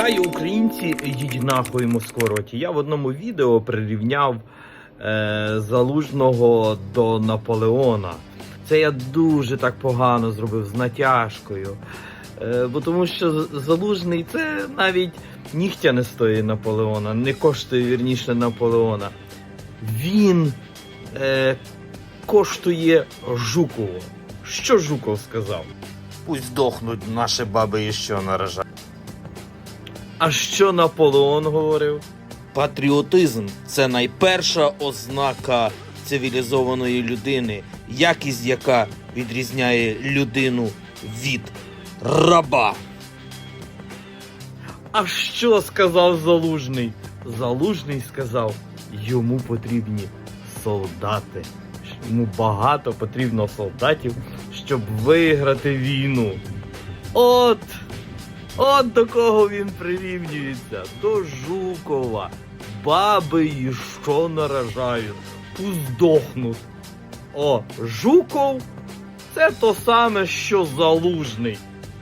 Вітаю українці, їдь нахуй Москвороті. Я в одному відео прирівняв е, залужного до Наполеона. Це я дуже так погано зробив з натяжкою. Е, бо тому що залужний це навіть нігтя не стоїть Наполеона, не коштує вірніше Наполеона. Він е, коштує Жукову. Що Жуков сказав? Пусть здохнуть наші баби і що нарожають. А що Наполеон говорив? Патріотизм це найперша ознака цивілізованої людини, якість яка відрізняє людину від раба. А що сказав Залужний? Залужний сказав, йому потрібні солдати. Йому багато потрібно солдатів, щоб виграти війну. От, от до кого він прирівнюється. До Жукова. Баби і що наражають, пусть здохнуть. О, Жуков це то саме, що Залужний.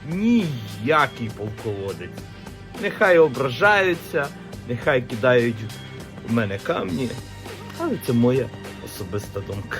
Ніякий полководець. Нехай ображаються, нехай кидають в мене камні, але це моя особиста думка.